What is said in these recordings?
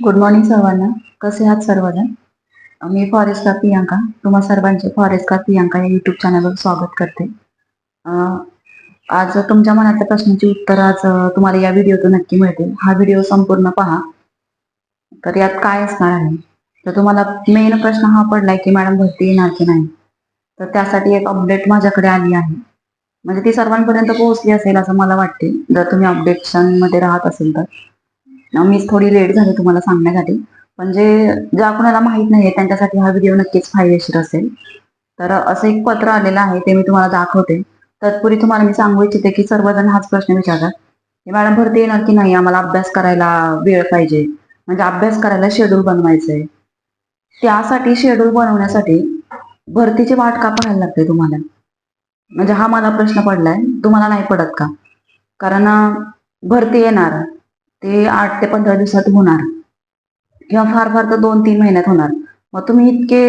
Good morning सर्वांना. कसे आहात सर्वजण? मी फॉरेस्ट का प्रियांका. तुम्हा सर्वांचे फॉरेस्ट का प्रियांका या युट्यूब चॅनलवर स्वागत करते. आज तुमच्या मनातल्या प्रश्नाची उत्तर आज तुम्हाला या व्हिडिओतून नक्की मिळतील. हा व्हिडिओ संपूर्ण पहा. तर यात काय असणार आहे? तर तुम्हाला मेन प्रश्न हा पडलाय की मॅडम भरती येणार की नाही? तर त्यासाठी एक अपडेट माझ्याकडे आली आहे. म्हणजे ती सर्वांपर्यंत पोहोचली असेल असं मला वाटते. जर तुम्ही अपडेशनमध्ये राहत असेल तर. मीच थोडी लेट झाली तुम्हाला सांगण्यासाठी. पण जे ज्या कोणाला माहीत नाहीये त्यांच्यासाठी हा व्हिडिओ नक्कीच फायदेशीर असेल. तर असं एक पत्र आलेलं आहे ते मी तुम्हाला दाखवते. तत्पूर्वी तुम्हाला मी सांगू इच्छिते की सर्वजण हाच प्रश्न विचारतात. की मॅडम भरती येणार की नाही? आम्हाला अभ्यास करायला वेळ पाहिजे. म्हणजे अभ्यास करायला शेड्यूल बनवायचंय. त्यासाठी शेड्यूल बनवण्यासाठी भरतीची वाट का पाहायला लागते तुम्हाला? म्हणजे हा मला प्रश्न पडलाय. तुम्हाला नाही पडत का? कारण भरती येणार. ते आठ ते पंधरा दिवसात होणार. किंवा फार फार तर दोन तीन महिन्यात होणार. मग तुम्ही इतके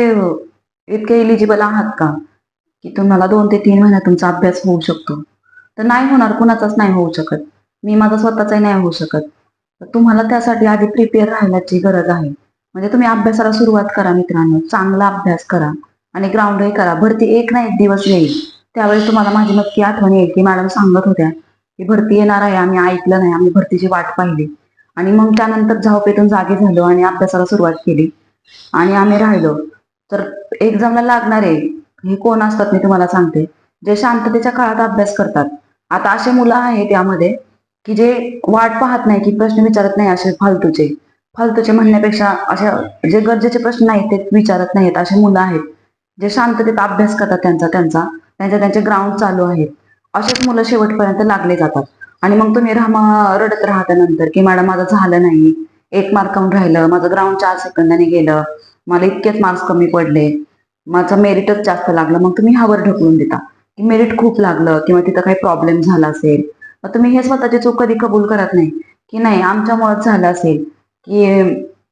इतके इलिजिबल आहात का? की तुम्हाला दोन ते तीन महिन्यात तुमचा अभ्यास होऊ शकतो. तर नाही होणार कुणाचाच नाही होऊ शकत. मी माझा स्वतःचाही नाही होऊ शकत. तर तुम्हाला त्यासाठी आधी प्रिपेअर राहण्याची गरज आहे. म्हणजे तुम्ही अभ्यासाला सुरुवात करा मित्रांनो. चांगला अभ्यास करा आणि ग्राउंडही करा. भरती एक ना एक दिवस येईल. त्यावेळी तुम्हाला माझी नक्की आठवण येईल की मॅडम सांगत होत्या. की भरती येणार आहे आम्ही ऐकलं नाही आम्ही भरतीची वाट पाहिली. आणि मग त्यानंतर झोपेतून जागे झालो आणि अभ्यासाला सुरुवात केली. आणि आम्ही राहिलो. तर एक्झामला लागणारे हे कोण असतात मी तुम्हाला सांगते. जे शांततेच्या काळात अभ्यास करतात. आता असे मुलं आहेत त्यामध्ये की जे वाट पाहत नाही की प्रश्न विचारत नाही असे फालतूचे. फालतूचे म्हणण्यापेक्षा अशा जे गरजेचे प्रश्न आहेत ते विचारत नाहीत असे मुलं आहेत. जे शांततेत अभ्यास करतात त्यांचा त्यांचा. त्यांचे त्यांचे ग्राउंड चालू आहेत. असेच मुलं शेवटपर्यंत लागले जातात. आणि मग तुम्ही रामा रडत राहता नंतर की मॅडम माझं झालं नाही. एक मार्कावून राहिलं. माझं ग्राउंड चार सेकंदाने गेलं. मला इतकेच मार्क्स कमी पडले. माझं मेरिटच जास्त लागलं. मग तुम्ही हावर ढकलून देता. की मेरिट खूप लागलं किंवा तिथं काही प्रॉब्लेम झाला असेल. मग तुम्ही हे स्वतःची चूक कधी कबूल करत नाही. की नाही आमच्यामुळेच झालं असेल. की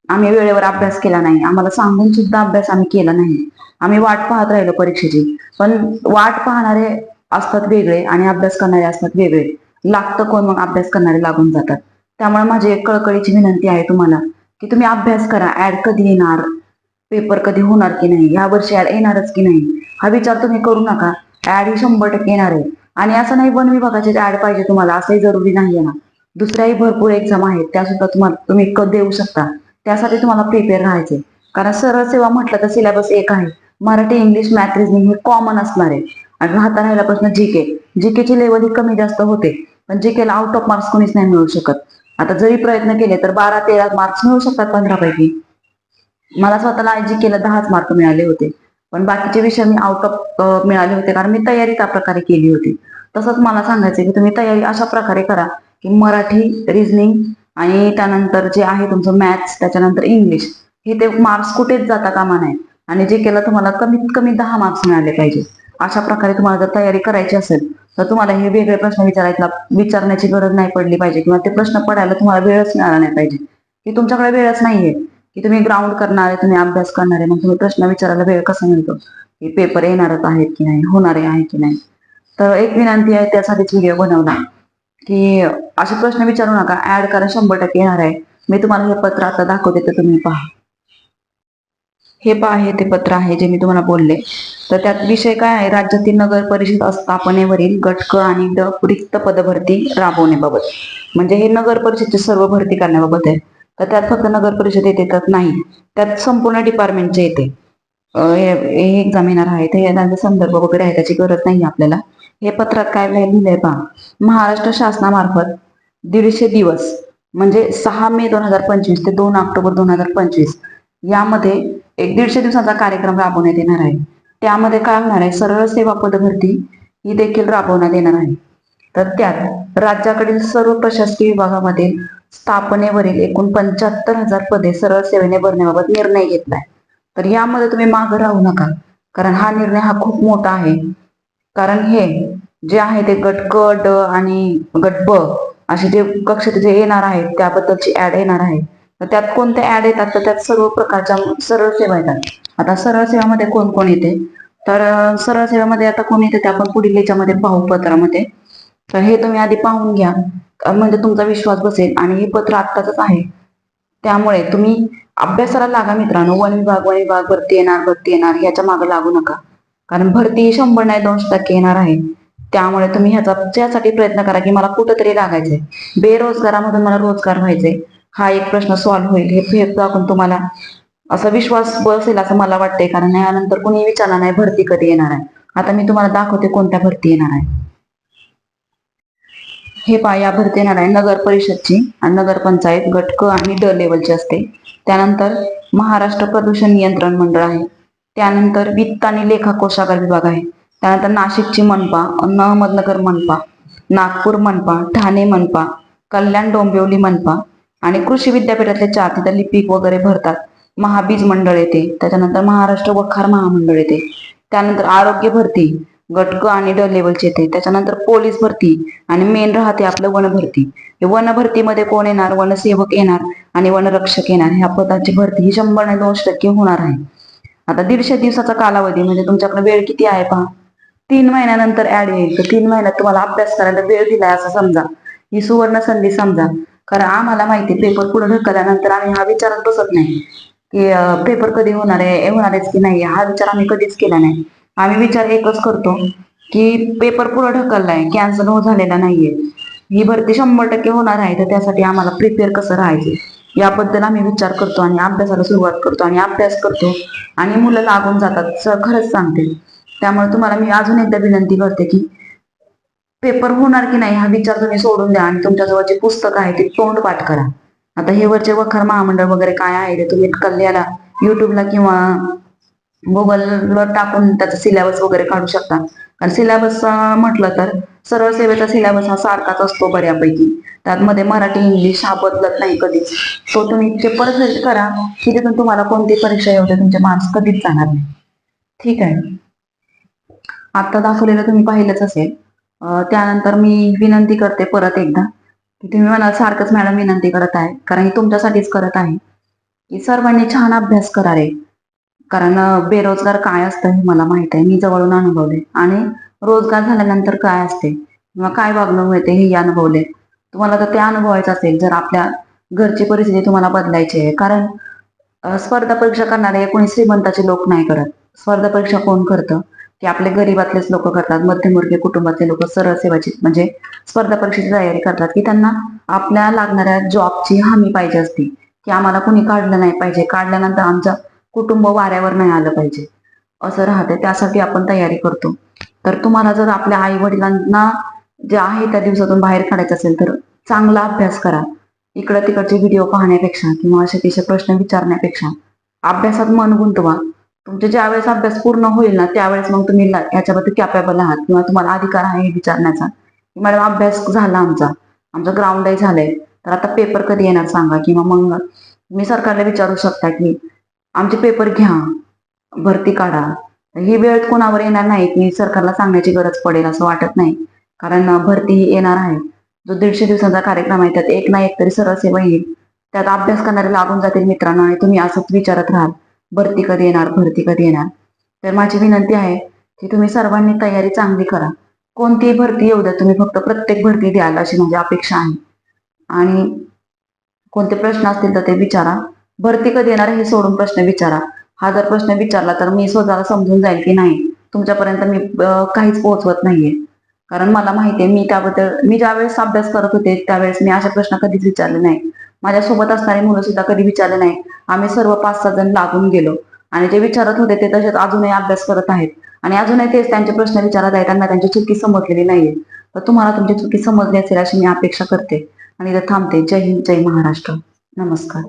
आम्ही वेळेवर अभ्यास केला नाही. आम्हाला सांगून सुद्धा अभ्यास आम्ही केला नाही. आम्ही वाट पाहत राहिलो परीक्षेची. पण वाट पाहणारे असतात वेगळे आणि अभ्यास करणारे असतात वेगळे. लागतं कोण मग अभ्यास करणारे लागून जातात. त्यामुळे माझी एक कळकळीची विनंती आहे तुम्हाला की तुम्ही अभ्यास करा. ऍड कधी येणार? पेपर कधी होणार की नाही? या वर्षी ऍड येणारच की नाही? हा विचार तुम्ही करू नका. ऍड ही शंभर टक्के येणार आहे. आणि असं नाही वन विभागाचे ऍड पाहिजे तुम्हाला असंही जरुरी नाही ना. दुसऱ्याही भरपूर एक्झाम आहेत त्या सुद्धा तुम्हाला तुम्ही क- देऊ शकता. त्यासाठी तुम्हाला प्रिपेअर राहायचे. कारण सरळ सेवा म्हटलं तर सिलेबस एक आहे. मराठी इंग्लिश मॅथ रिझनिंग हे कॉमन असणार आहे. आणि राहता राहिला प्रश्न जीके जीकेची लेवल ही कमी जास्त होते. पण जीकेला आउट ऑफ मार्क्स कोणीच नाही मिळू शकत. आता जरी प्रयत्न केले तर बारा तेरा मार्क्स मिळू शकतात पंधरा पैकी मला स्वतःला जी केला दहाच मार्क मिळाले होते. पण बाकीचे विषय मी आउट ऑफ मिळाले होते कारण मी तयारी त्या प्रकारे केली होती. तसंच मला सांगायचं की तुम्ही तयारी अशा प्रकारे करा की मराठी रिझनिंग आणि त्यानंतर जे आहे तुमचं मॅथ्स त्याच्यानंतर इंग्लिश हे ते मार्क्स कुठेच जाता कामा नाही आणि जे केलं तुम्हाला कमीत कमी दहा मार्क्स मिळाले पाहिजे. अशा प्रकारे तुम्हाला जर तयारी करायची असेल तर तुम्हाला हे वेगळे प्रश्न विचारायला विचारण्याची गरज नाही पडली पाहिजे. किंवा ते प्रश्न पडायला तुम्हाला वेळच मिळाला नाही पाहिजे. की तुमच्याकडे वेळच नाहीये. की तुम्ही ग्राउंड करणार आहे तुम्ही अभ्यास करणार आहे मग तुम्ही प्रश्न विचारायला वेळ कसा मिळतो? की पेपर येणारच आहेत की नाही होणारे आहे की नाही? तर एक विनंती आहे त्यासाठीच व्हिडिओ बनवला. की असे प्रश्न विचारू नका. ऍड करा शंभर टक्के येणार आहे. मी तुम्हाला हे पत्र आता दाखवते तर तुम्ही पहा. हे पहा हे ते पत्र आहे जे मी तुम्हाला बोलले. तर त्यात विषय काय आहे? राज्यातील नगर परिषद स्थापनेवरील गटक आणि ड रिक्त पदभरती राबवण्याबाबत. म्हणजे हे नगर परिषदची सर्व भरती करण्याबाबत आहे. तर त्यात फक्त नगर परिषद येते त्यात नाही. त्यात संपूर्ण डिपार्टमेंटचे येते हे हे एक्झाम येणार आहे. ते त्यांचा संदर्भ वगैरे आहे त्याची गरज नाही आपल्याला. हे पत्रात काय लिहिलंय पहा महाराष्ट्र शासनामार्फत दीडशे दिवस म्हणजे सहा मे दोन हजार पंचवीस ते दोन ऑक्टोबर दोन हजार पंचवीस यामध्ये एक दीडशे दिवसाचा कार्यक्रम राबवण्यात येणार आहे. त्यामध्ये काय होणार आहे? सरळ सेवा पदभरती ही देखील राबवण्यात येणार आहे. तर त्यात राज्याकडील सर्व प्रशासकीय विभागामध्ये स्थापनेवरील एकूण पंच्याहत्तर हजार पदे सरळ सेवेने भरण्याबाबत निर्णय घेतलाय. तर यामध्ये तुम्ही मागं राहू नका कारण हा निर्णय हा खूप मोठा आहे. कारण हे जे आहे ते गट क ड आणि गट ब असे जे कक्ष जे येणार आहेत त्याबद्दलची ऍड येणार आहे. तर त्यात कोणते ऍड येतात? तर त्यात सर्व प्रकारच्या सरळ सेवा येतात. आता सरळ सेवामध्ये कोण कोण येते? तर सरळ सेवेमध्ये आता कोण येते ते आपण पुढील याच्यामध्ये पाहू पत्रामध्ये. तर हे तुम्ही आधी पाहून घ्या. म्हणजे तुमचा विश्वास बसेल आणि हे पत्र आत्ताच आहे. त्यामुळे तुम्ही अभ्यासाला लागा मित्रांनो. वन विभाग वन विभाग भरती येणार भरती येणार ह्याच्या मागे लागू नका. कारण भरती ही शंभर नाही दोनशे टक्के येणार आहे. त्यामुळे तुम्ही ह्याचा त्यासाठी प्रयत्न करा की मला कुठंतरी लागायचंय. बेरोजगारामधून मला रोजगार व्हायचंय. हा एक प्रश्न सॉल्व्ह होईल. हे फेर दाखवून तुम्हाला असा विश्वास बसेल असं मला वाटतंय. कारण यानंतर कोणी विचारणार नाही भरती कधी येणार आहे? आता मी तुम्हाला दाखवते कोणत्या भरती येणार आहे. हे पहा या भरती येणार आहे नगर परिषदची आणि नगर पंचायत आणि ड लेवलची असते. त्यानंतर महाराष्ट्र प्रदूषण नियंत्रण मंडळ आहे. त्यानंतर वित्त आणि लेखा कोशागार विभाग आहे. त्यानंतर नाशिकची मनपा अहमदनगर मनपा नागपूर मनपा ठाणे मनपा कल्याण डोंबिवली मनपा आणि कृषी विद्यापीठातले चार तिथं पीक वगैरे भरतात. महाबीज मंडळ येते. त्याच्यानंतर महाराष्ट्र वखार महामंडळ येते. त्यानंतर आरोग्य भरती गटक आणि ड लेवलचे येते. त्याच्यानंतर पोलीस भरती आणि मेन राहते आपलं वन भरती हे वन भरतीमध्ये कोण येणार? वनसेवक येणार आणि वनरक्षक येणार. ह्या पदाची भरती ही शंभर आणि दोनशे टक्के होणार आहे. आता दीडशे दिवसाचा कालावधी म्हणजे तुमच्याकडे वेळ किती आहे पहा? तीन महिन्यानंतर ऍड येईल. तर तीन महिन्यात तुम्हाला अभ्यास करायला वेळ दिलाय असं समजा. ही सुवर्ण संधी समजा. कारण आम्हाला माहिती पेपर पुढे ढकलल्यानंतर आम्ही हा विचारच बसत नाही. की पेपर कधी होणार आहे होणार आहेच की नाही हा विचार आम्ही कधीच केला नाही. आम्ही विचार एकच करतो की पेपर पुढे ढकललाय कॅन्सल हो झालेला नाहीये. ही भरती शंभर टक्के होणार आहे तर त्यासाठी आम्हाला प्रिपेअर कसं राहायचं? याबद्दल आम्ही विचार करतो आणि अभ्यासाला सुरुवात करतो आणि अभ्यास करतो. आणि मुलं लागून जातात खरंच सांगते. त्यामुळे तुम्हाला मी अजून एकदा विनंती करते की पेपर होणार की नाही हा विचार तुम्ही सोडून द्या आणि तुमच्याजवळ जे पुस्तक आहे ते तोंड पाठ करा. आता हे वरचे वखर महामंडळ वगैरे काय आहे ते तुम्ही कल्याला युट्यूबला किंवा गुगलवर टाकून त्याचा सिलेबस वगैरे काढू शकता. कारण सिलेबस म्हटलं तर सरळ सेवेचा सिलेबस हा सारखाच असतो बऱ्यापैकी. त्यात मध्ये मराठी इंग्लिश हा बदलत नाही कधीच. तो तुम्ही ते परत करा की तिथून तुम्हाला कोणती परीक्षा येऊ तुमचे मार्क्स कधीच जाणार नाही. ठीक आहे. आता दाखवलेलं तुम्ही पाहिलंच असेल. त्यानंतर मी विनंती करते परत एकदा. की तुम्ही मला सारखंच मॅडम विनंती करत आहे कारण ही तुमच्यासाठीच करत आहे. की सर्वांनी छान अभ्यास करा रे. कारण बेरोजगार काय असतं हे मला माहीत आहे. मी जवळून अनुभवले. आणि रोजगार झाल्यानंतर काय असते? किंवा काय वागणूक मिळते हे अनुभवले. तुम्हाला तर ते अनुभवायचं असेल जर आपल्या घरची परिस्थिती तुम्हाला बदलायची आहे. कारण स्पर्धा परीक्षा करणारे कोणी श्रीमंताचे लोक नाही करत. स्पर्धा परीक्षा कोण करतं? की आपले गरीबातलेच लोक करतात मध्यमवर्गीय कुटुंबातले लोक सरळ सेवाची म्हणजे स्पर्धा परीक्षेची तयारी करतात की त्यांना आपल्या लागणाऱ्या जॉबची हमी पाहिजे असते की आम्हाला कुणी काढलं नाही पाहिजे काढल्यानंतर आमचं कुटुंब वाऱ्यावर नाही आलं पाहिजे असं राहते त्यासाठी आपण तयारी करतो. तर तुम्हाला जर आपल्या आई वडिलांना जे आहे त्या दिवसातून बाहेर काढायचं असेल तर चांगला अभ्यास करा. इकडं तिकडचे व्हिडिओ पाहण्यापेक्षा किंवा असे प्रश्न विचारण्यापेक्षा अभ्यासात मन गुंतवा. तुमचे ज्यावेळेस अभ्यास पूर्ण होईल ना त्यावेळेस मग तुम्ही याच्याबद्दल कॅपेबल आहात किंवा तुम्हाला अधिकार आहे हे विचारण्याचा. की मॅडम अभ्यास झाला आमचा. आमचं ग्राउंडही झालंय. तर आता पेपर कधी येणार सांगा? किंवा मग मी सरकारला विचारू शकता की आमचे पेपर घ्या भरती काढा. ही वेळ कोणावर येणार नाही की सरकारला सांगण्याची गरज पडेल असं वाटत नाही. कारण भरती ही येणार आहे. जो दीडशे दिवसांचा कार्यक्रम आहे त्यात एक ना एक तरी सरळ सेवा येईल. त्यात अभ्यास करणारे लागून जातील मित्रांनो आणि तुम्ही असंच विचारत राहाल. भरती कधी येणार भरती कधी येणार? तर माझी विनंती आहे की तुम्ही सर्वांनी तयारी चांगली करा. कोणतीही भरती येऊ द्या तुम्ही फक्त प्रत्येक भरती द्याल अशी माझी अपेक्षा आहे. आणि कोणते प्रश्न असतील तर ते विचारा. भरती कधी येणार हे सोडून प्रश्न विचारा. हा जर प्रश्न विचारला तर मी स्वतःला समजून जाईल की नाही तुमच्यापर्यंत मी काहीच पोहोचवत नाहीये. कारण मला माहिती आहे मी त्याबद्दल मी ज्यावेळेस अभ्यास करत होते त्यावेळेस मी अशा प्रश्न कधीच विचारले नाही. माझ्यासोबत असणारी मुलं सुद्धा कधी विचारले नाही. आम्ही सर्व पाच सहा जण लागून गेलो. आणि जे विचारत होते ते तसेच अजूनही अभ्यास करत आहेत. आणि अजूनही तेच त्यांचे प्रश्न विचारत आहेत त्यांना त्यांची चुकी समजलेली नाहीये. तर तुम्हाला तुमची चुकी समजली असेल अशी मी अपेक्षा करते. आणि इथं थांबते. जय हिंद जय महाराष्ट्र. नमस्कार.